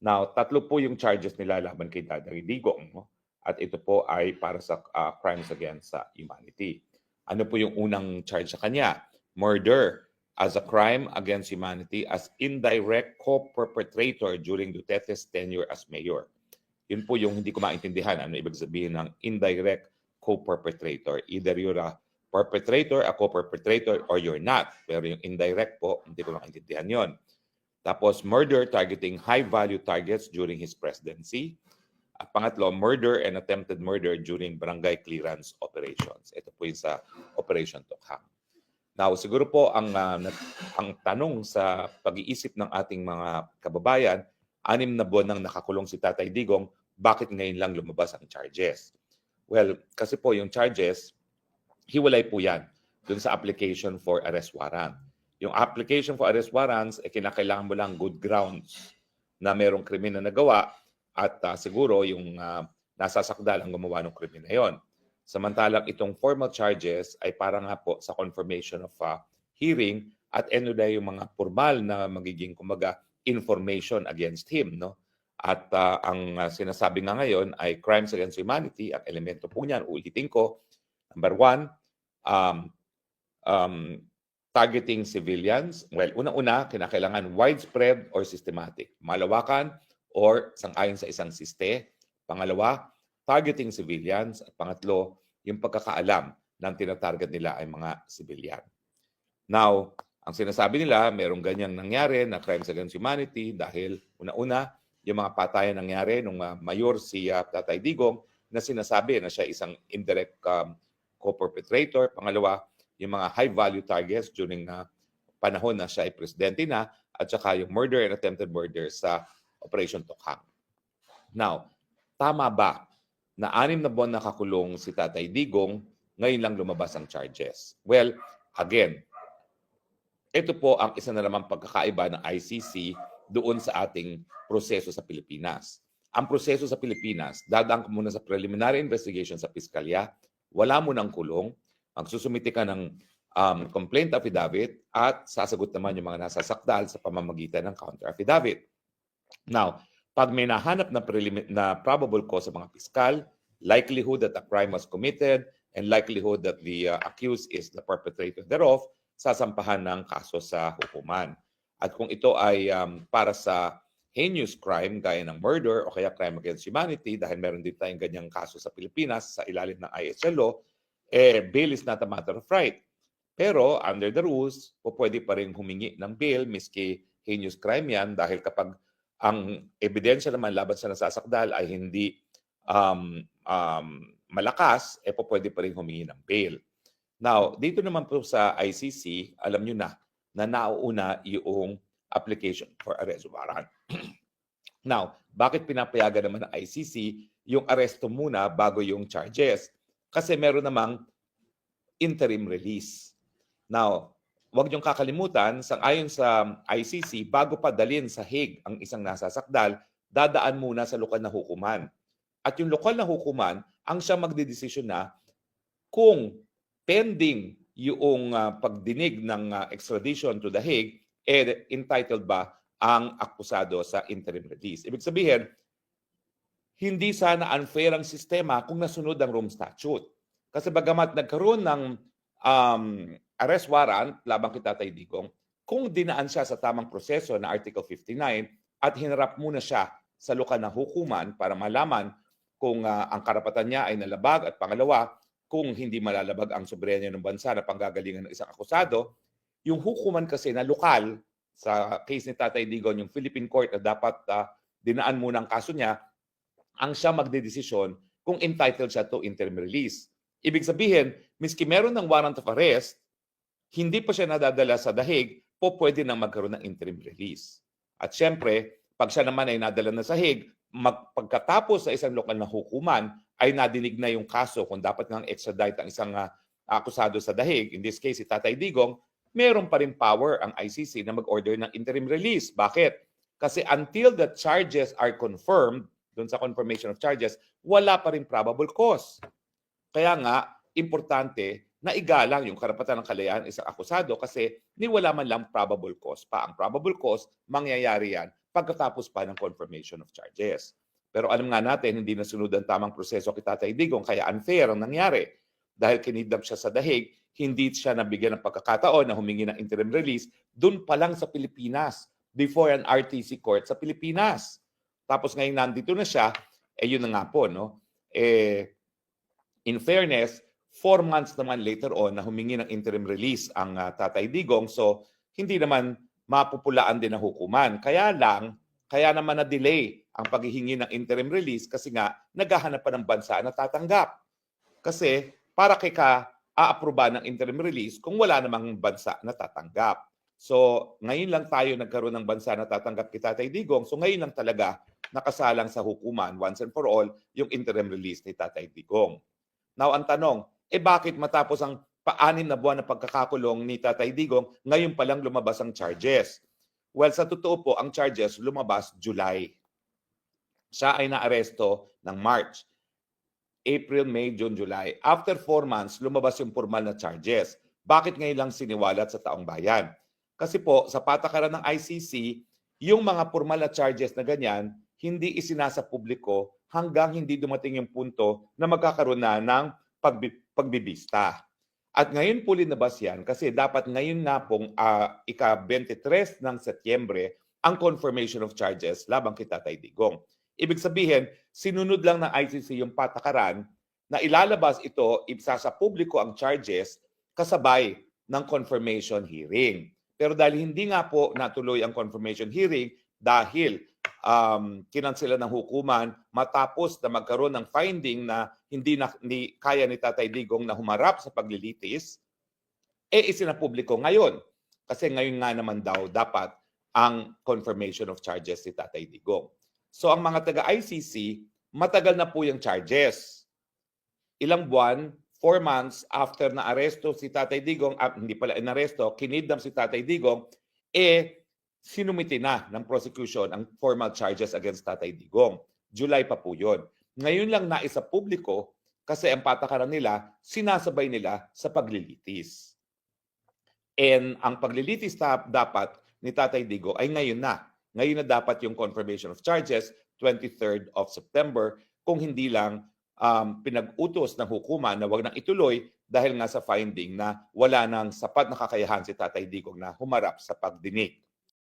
Now, tatlo po yung charges nila laban kay Daday Digong. At ito po ay para sa ah, crimes against sa humanity. Ano po yung unang charge sa kanya? Murder as a crime against humanity as indirect co-perpetrator during Duterte's tenure as mayor. Yun po yung hindi ko maintindihan. Ano ibig sabihin ng indirect co-perpetrator? Either you're a perpetrator, a co-perpetrator, or you're not. Pero yung indirect po, hindi ko maintindihan yon. Tapos, murder targeting high-value targets during his presidency. At pangatlo, murder and attempted murder during barangay clearance operations. Ito po yung sa Operation Tokhang. Now, siguro po ang, nat- ang tanong sa pag-iisip ng ating mga kababayan, anim na buwan nang nakakulong si Tatay Digong, bakit ngayon lang lumabas ang charges? Well, kasi po yung charges, hiwalay po yan dun sa application for arrest warrant. Yung application for arrest warrants, eh, kinakailangan mo lang good grounds na merong krimen na nagawa at ah, siguro yung ah, nasasakdal ang gumawa ng krimen na yon. Samantalang itong formal charges ay para nga po sa confirmation of ah, hearing at ano na yung mga formal na magiging kumaga information against him. No? At ah, ang ah, sinasabi nga ngayon ay crimes against humanity. Ang elemento po niyan, ulitin ko, number one, um, um, targeting civilians. Well, unang-una, kinakailangan widespread or systematic. Malawakan or sangayon sa isang siste. Pangalawa, targeting civilians. At pangatlo, yung pagkakaalam ng tinatarget nila ay mga civilian. Now, ang sinasabi nila, merong ganyang nangyari na crimes against humanity dahil una-una, yung mga patayan nangyari nung ah, mayor si ah, Tatay Digong na sinasabi na siya isang indirect um, co-perpetrator. Pangalawa, yung mga high-value targets during na panahon na siya ay presidente na at saka yung murder and attempted murder sa Operation Tokhang. Now, tama ba na anim na buwan nakakulong si Tatay Digong, ngayon lang lumabas ang charges? Well, again, ito po ang isa na namang pagkakaiba ng ICC doon sa ating proseso sa Pilipinas. Ang proseso sa Pilipinas, dadaan ka muna sa preliminary investigation sa piskalya, wala mo ng kulong, magsusumite ka ng um, complaint affidavit at sasagot naman yung mga nasasakdal sa pamamagitan ng counter affidavit. Now, pag may nahanap na, na probable cause sa mga piskal, likelihood that a crime was committed, and likelihood that the uh, accused is the perpetrator thereof, sasampahan ng kaso sa hukuman. At kung ito ay um, para sa heinous crime gaya ng murder o kaya crime against humanity, dahil meron din tayong ganyang kaso sa Pilipinas sa ilalim ng ISL law, eh, bail is not a matter of right. Pero under the rules, po pwede pa rin humingi ng bail miski heinous crime yan dahil kapag ang ebidensya naman laban sa nasasakdal ay hindi um, um, malakas, eh po pwede pa rin humingi ng bail. Now, dito naman po sa ICC, alam nyo na na nauuna yung application for arrest warrant. Now, bakit pinapayagan naman ng ICC yung aresto muna bago yung charges? Kasi meron namang interim release. Now, huwag niyong kakalimutan, sang ayon sa ICC, bago pa dalhin sa Hague ang isang nasasakdal, dadaan muna sa lokal na hukuman. At yung lokal na hukuman, ang siya magdidesisyon na kung pending yung ah, pagdinig ng ah, extradition to the Hague, eh, entitled ba ang akusado sa interim release. Ibig sabihin, hindi sana unfair ang sistema kung nasunod ang Rome Statute. Kasi bagamat nagkaroon ng um, arrest warrant labang kay Tatay Digong, kung dinaan siya sa tamang proseso na Article 59 at hinarap muna siya sa lokal na hukuman para malaman kung ah, ang karapatan niya ay nalabag at pangalawa, kung hindi malalabag ang soberenya ng bansa na panggagalingan ng isang akusado, yung hukuman kasi na lokal sa case ni Tatay Digong, yung Philippine Court na dapat ah, dinaan muna ang kaso niya, ang siya magdedesisyon kung entitled siya to interim release. Ibig sabihin, miski meron ng warrant of arrest, hindi pa siya nadadala sa dahig, po pwede nang magkaroon ng interim release. At syempre, pag siya naman ay nadala na sa mag, pagkatapos sa isang lokal na hukuman, ay nadinig na yung kaso kung dapat nang extradite ang isang ah, akusado sa dahig, in this case si Tatay Digong, meron pa rin power ang ICC na mag-order ng interim release. Bakit? Kasi until the charges are confirmed, doon sa confirmation of charges, wala pa rin probable cause. Kaya nga, importante na igalang yung karapatan ng kalayaan ng isang akusado kasi ni wala man lang probable cause pa. Ang probable cause, mangyayari yan pagkatapos pa ng confirmation of charges. Pero alam nga natin, hindi nasunod ang tamang proseso kay Tatay Digong, kaya unfair ang nangyari. Dahil kinidnap siya sa dahig, hindi siya nabigyan ng pagkakataon na humingi ng interim release dun pa lang sa Pilipinas, before an RTC court sa Pilipinas. Tapos ngayon nandito na siya, eh yun na nga po, no? Eh, in fairness, four months naman later on na humingi ng interim release ang ah, Tatay Digong. So, hindi naman mapupulaan din ang hukuman. Kaya lang, kaya naman na-delay ang paghihingi ng interim release kasi nga naghahanap pa ng bansa na tatanggap. Kasi para kay ka aaproba ng interim release kung wala namang bansa na tatanggap. So, ngayon lang tayo nagkaroon ng bansa na tatanggap kay Tatay Digong. So, ngayon lang talaga nakasalang sa hukuman once and for all yung interim release ni Tatay Digong. Now, ang tanong, eh bakit matapos ang paanim na buwan na pagkakakulong ni Tatay Digong, ngayon pa lang lumabas ang charges? Well, sa totoo po, ang charges lumabas July. Siya ay naaresto ng March. April, May, June, July. After four months, lumabas yung formal na charges. Bakit ngayon lang siniwalat sa taong bayan? Kasi po, sa patakaran ng ICC, yung mga formal na charges na ganyan, hindi isinasa publiko hanggang hindi dumating yung punto na magkakaroon na ng pagbi- pagbibista. At ngayon po linabas yan kasi dapat ngayon na pong ah, ika-23 ng Setyembre ang confirmation of charges labang kay Tatay Digong. Ibig sabihin, sinunod lang ng ICC yung patakaran na ilalabas ito, ibsasa publiko ang charges kasabay ng confirmation hearing. Pero dahil hindi nga po natuloy ang confirmation hearing dahil um, kinansela ng hukuman matapos na magkaroon ng finding na hindi na ni, kaya ni Tatay Digong na humarap sa paglilitis, eh isinapubliko ngayon. Kasi ngayon nga naman daw dapat ang confirmation of charges si Tatay Digong. So ang mga taga-ICC, matagal na po yung charges. Ilang buwan, four months after na aresto si Tatay Digong, ah, hindi pala inaresto, kinidnap si Tatay Digong, eh sinumiti na ng prosecution ang formal charges against Tatay Digong. July pa po yun. Ngayon lang naisa publiko kasi ang patakaran nila, sinasabay nila sa paglilitis. And ang paglilitis dapat ni Tatay Digo ay ngayon na. Ngayon na dapat yung confirmation of charges, 23rd of September, kung hindi lang um, pinag-utos ng hukuman na wag nang ituloy dahil nga sa finding na wala nang sapat na kakayahan si Tatay Digong na humarap sa pagdinig.